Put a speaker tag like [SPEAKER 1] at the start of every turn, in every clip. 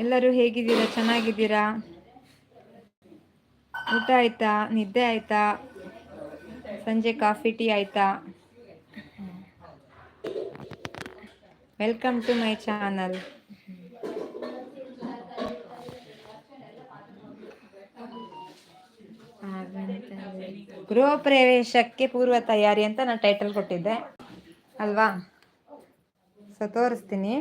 [SPEAKER 1] ಎಲ್ಲರೂ ಹೇಗಿದ್ದೀರಾ? ಚೆನ್ನಾಗಿದ್ದೀರಾ? ಊಟ ಆಯ್ತಾ? ನಿದ್ದೆ ಆಯ್ತಾ? ಸಂಜೆ ಕಾಫಿ, ಟೀ ಆಯ್ತಾ? ವೆಲ್ಕಮ್ ಟು ಮೈ ಚಾನಲ್ ಗೃಹ ಪ್ರವೇಶಕ್ಕೆ ಪೂರ್ವ ತಯಾರಿ ಅಂತ ನಾನು ಟೈಟಲ್ ಕೊಟ್ಟಿದ್ದೆ. ಅಲ್ವಾ? ಸೊ ತೋರಿಸ್ತೀನಿ.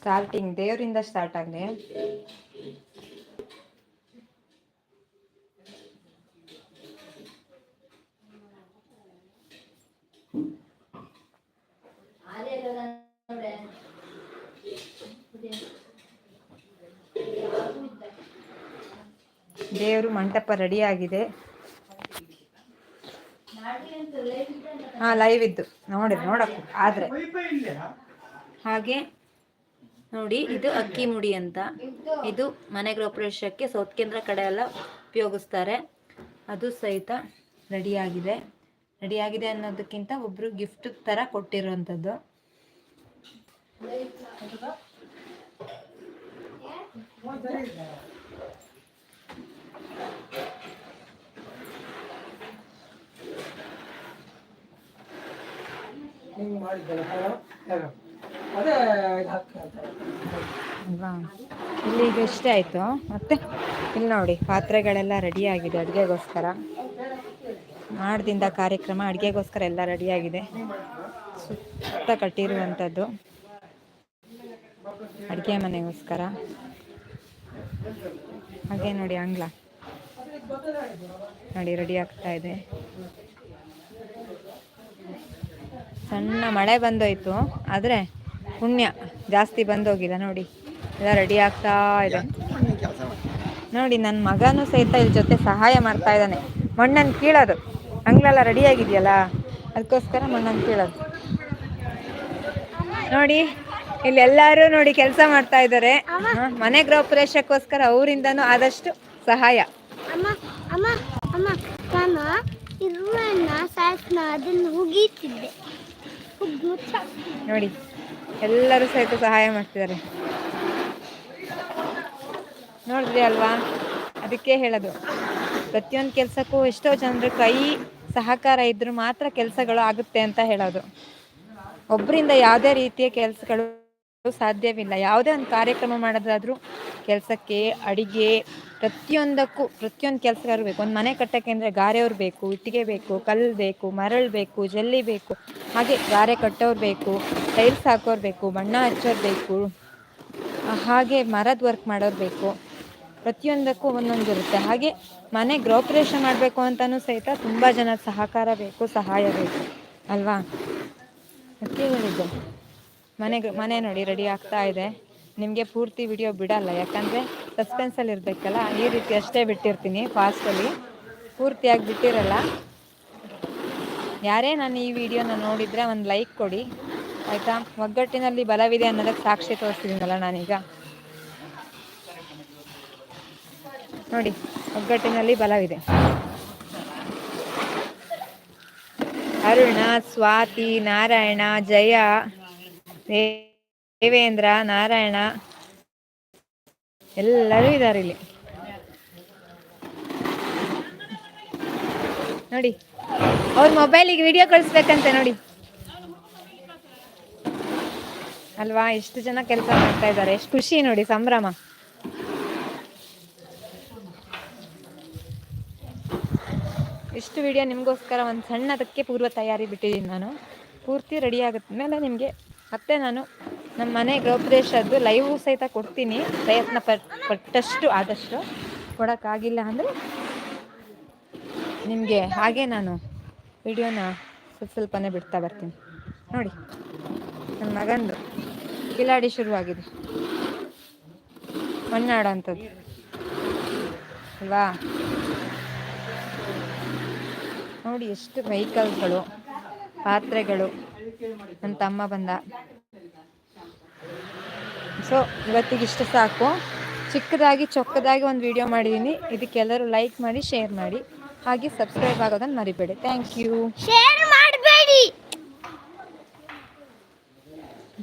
[SPEAKER 1] ಸ್ಟಾರ್ಟಿಂಗ್ ದೇವರಿಂದ ಸ್ಟಾರ್ಟ್ ಆಗಲಿ. ದೇವರು ಮಂಟಪ ರೆಡಿ ಆಗಿದೆ. ಹಾ ಲೈವ್ ಇದ್ದು. ನೋಡಿ ನೋಡಕ್ಕೆ. ಆದ್ರೆ. ಹಾಗೆ ನೋಡಿ, ಇದು ಅಕ್ಕಿ ಮುಡಿ ಅಂತ. ಇದು ಮನೆ ಗೃಹ ಪ್ರವೇಶಕ್ಕೆ ಸೌತ್ ಕೇಂದ್ರ ಕಡೆ ಎಲ್ಲ ಉಪಯೋಗಿಸ್ತಾರೆ. ಅದು ಸಹಿತ ರೆಡಿಯಾಗಿದೆ. ರೆಡಿಯಾಗಿದೆ ಅನ್ನೋದಕ್ಕಿಂತ ಒಬ್ರು ಗಿಫ್ಟ್ ತರ ಕೊಟ್ಟಿರುವಂಥದ್ದು. ಅಲ್ವಾ? ಇಲ್ಲಿ ಈಗ ಇಷ್ಟ ಆಯಿತು. ಮತ್ತೆ ಇಲ್ಲಿ ನೋಡಿ, ಪಾತ್ರೆಗಳೆಲ್ಲ ರೆಡಿ ಆಗಿದೆ ಅಡುಗೆಗೋಸ್ಕರ. ನಾಡ್ದಿಂದ ಕಾರ್ಯಕ್ರಮ ಅಡುಗೆಗೋಸ್ಕರ ಎಲ್ಲ ರೆಡಿಯಾಗಿದೆ ಸುತ್ತ ಕಟ್ಟಿರುವಂಥದ್ದು ಅಡುಗೆ ಮನೆಗೋಸ್ಕರ. ಹಾಗೆ ನೋಡಿ ಅಂಗ್ಲ. ನೋಡಿ ರೆಡಿ ಆಗ್ತಾ ಇದೆ. ಸಣ್ಣ ಮಳೆ ಬಂದೋಯ್ತು, ಆದರೆ ಪುಣ್ಯ. ಜಾಸ್ತಿ ಬಂದೋಗಿಲ್ಲ ನೋಡಿ. ಎಲ್ಲ ರೆಡಿ ಆಗ್ತಾ ಇದೆ. ನೋಡಿ ನನ್ನ ಮಗನೂ ಸಹಿತ ಇಲ್ಲಿ ಜೊತೆ ಸಹಾಯ ಮಾಡ್ತಾ ಇದ್ದಾನೆ. ಮಣ್ಣನ್ನು ಕೀಳೋದು. ಅಂಗ್ಲೆಲ್ಲ ರೆಡಿ ಆಗಿದೆಯಲ್ಲ? ಅದಕ್ಕೋಸ್ಕರ ಮಣ್ಣನ್ನು ಕೀಳೋದು. ನೋಡಿ ಇಲ್ಲಿ ಎಲ್ಲರೂ ನೋಡಿ ಕೆಲಸ ಮಾಡ್ತಾ ಇದ್ದಾರೆ. ಮನೆ ಗೃಹ ಪ್ರವೇಶಕ್ಕೋಸ್ಕರ ಅವರಿಂದನೂ ಆದಷ್ಟು ಸಹಾಯ. ನೋಡಿ ಎಲ್ಲರೂ ಸಹಿತ ಸಹಾಯ ಮಾಡ್ತಿದ್ದಾರೆ. ನೋಡಿದ್ರಿ ಅಲ್ವಾ? ಅದಕ್ಕೆ ಹೇಳೋದು. ಪ್ರತಿಯೊಂದು ಕೆಲಸಕ್ಕೂ ಎಷ್ಟೋ ಜನರ ಕೈ ಸಹಕಾರ ಇದ್ರೂ ಮಾತ್ರ ಕೆಲಸಗಳು ಆಗುತ್ತೆ ಅಂತ ಹೇಳೋದು. ಒಬ್ಬರಿಂದ ಯಾವುದೇ ರೀತಿಯ ಕೆಲಸಗಳು ಸಾಧ್ಯವಿಲ್ಲ. ಯಾವುದೇ ಒಂದು ಕಾರ್ಯಕ್ರಮ ಮಾಡೋದಾದ್ರೂ ಕೆಲಸಕ್ಕೆ ಅಡಿಗೆ ಪ್ರತಿಯೊಂದಕ್ಕೂ ಪ್ರತಿಯೊಂದು ಕೆಲಸಗಾರರು ಬೇಕು. ಒಂದು ಮನೆ ಕಟ್ಟಕ್ಕೆ ಅಂದರೆ ಗಾರೆಯವ್ರು ಬೇಕು, ಇಟ್ಟಿಗೆ ಬೇಕು, ಕಲ್ಲು ಬೇಕು, ಮರಳು ಬೇಕು, ಜಲ್ಲಿ ಬೇಕು. ಹಾಗೆ ಗಾರೆ ಕಟ್ಟೋರು ಬೇಕು. ಟೈಲ್ಸ್ ಹಾಕೋರು ಬೇಕು ಬಣ್ಣ ಹಚ್ಚೋರ್ಬೇಕು ಹಾಗೆ ಮರದ ವರ್ಕ್ ಮಾಡೋರು ಬೇಕು. ಪ್ರತಿಯೊಂದಕ್ಕೂ ಒಂದೊಂದು ಇರುತ್ತೆ ಹಾಗೆ ಮನೆ ಗೃಹಪ್ರವೇಶ ಮಾಡಬೇಕು ಅಂತಲೂ ಸಹಿತ ತುಂಬ ಜನ ಸಹಕಾರ ಬೇಕು, ಸಹಾಯ ಬೇಕು. ಅಲ್ವಾ? ಅದಕ್ಕೆ ಹೇಳಿದ್ದು. ಮನೆ ಮನೆ ನೋಡಿ ರೆಡಿ ಆಗ್ತಾ ಇದೆ. ನಿಮಗೆ ಪೂರ್ತಿ ವಿಡಿಯೋ ಬಿಡಲ್ಲ. ಯಾಕಂದರೆ ಸಸ್ಪೆನ್ಸಲ್ಲಿ ಇರಬೇಕಲ್ಲ, ಈ ರೀತಿ ಅಷ್ಟೇ ಬಿಟ್ಟಿರ್ತೀನಿ ಫಾಸ್ಟಲ್ಲಿ ಪೂರ್ತಿಯಾಗಿ ಬಿಟ್ಟಿರಲ್ಲ. ಯಾರೇ ನಾನು ಈ ವಿಡಿಯೋನ ನೋಡಿದರೆ ಒಂದು ಲೈಕ್ ಕೊಡಿ. ಆಯಿತಾ? ಒಗ್ಗಟ್ಟಿನಲ್ಲಿ ಬಲವಿದೆ ಅನ್ನೋದಕ್ಕೆ ಸಾಕ್ಷಿ ತೋರಿಸ್ತಿದ್ದೀನಲ್ಲ ನಾನೀಗ. ನೋಡಿ, ಒಗ್ಗಟ್ಟಿನಲ್ಲಿ ಬಲವಿದೆ. ಅರುಣ, ಸ್ವಾತಿ, ನಾರಾಯಣ, ಜಯ, ದೇವೇಂದ್ರ, ನಾರಾಯಣ, ಎಲ್ಲರೂ ಇದ್ದಾರೆ ಇಲ್ಲಿ. ನೋಡಿ, ಅವ್ರ ಮೊಬೈಲಿಗೆ ವಿಡಿಯೋ ಕಳಿಸ್ಬೇಕಂತೆ ನೋಡಿ. ಅಲ್ವಾ? ಎಷ್ಟು ಜನ ಕೆಲಸ ಮಾಡ್ತಾ ಇದ್ದಾರೆ. ಎಷ್ಟು ಖುಷಿ ನೋಡಿ ಸಂಭ್ರಮ. ಇಷ್ಟು ವಿಡಿಯೋ ನಿಮಗೋಸ್ಕರ ಒಂದು ಸಣ್ಣದಕ್ಕೆ ಪೂರ್ವ ತಯಾರಿ ಬಿಟ್ಟಿದ್ದೀನಿ ನಾನು. ಪೂರ್ತಿ ರೆಡಿ ಮೇಲೆ ನಿಮಗೆ ಮತ್ತೆ ನಾನು ನಮ್ಮ ಮನೆ ಗೃಹಪ್ರದೇಶದ್ದು ಲೈವ್ ಸಹಿತ ಕೊಡ್ತೀನಿ. ಪ್ರಯತ್ನ ಪಟ್ಟಷ್ಟು ಆದಷ್ಟು. ಕೊಡೋಕ್ಕಾಗಿಲ್ಲ ಅಂದರೆ ನಿಮಗೆ ಹಾಗೆ ನಾನು ವಿಡಿಯೋನ ಸ್ವಲ್ಪ ಸ್ವಲ್ಪನೇ ಬಿಡ್ತಾ ಬರ್ತೀನಿ. ನೋಡಿ ನನ್ನ ಮಗಂದು. ಕಿಲಾಡಿ ಶುರುವಾಗಿದೆ. ಮಣ್ಣಾಡೋಂಥದ್ದು ಅಲ್ವಾ? ನೋಡಿ ಎಷ್ಟು ವೆಹಿಕಲ್ಸ್ಗಳು, ಪಾತ್ರೆಗಳು ನನ್ನ ತಮ್ಮ ಬಂದ. ಸೊ, ಇವತ್ತಿಗೆ ಇಷ್ಟು ಸಾಕು. ಚಿಕ್ಕದಾಗಿ, ಚೊಕ್ಕದಾಗಿ ಒಂದು ವಿಡಿಯೋ ಮಾಡಿದ್ದೀನಿ. ಇದಕ್ಕೆಲ್ಲರೂ ಲೈಕ್ ಮಾಡಿ, ಶೇರ್ ಮಾಡಿ. ಹಾಗೆ ಸಬ್ಸ್ಕ್ರೈಬ್ ಆಗೋದನ್ನು ಮರಿಬೇಡಿ. Thank you.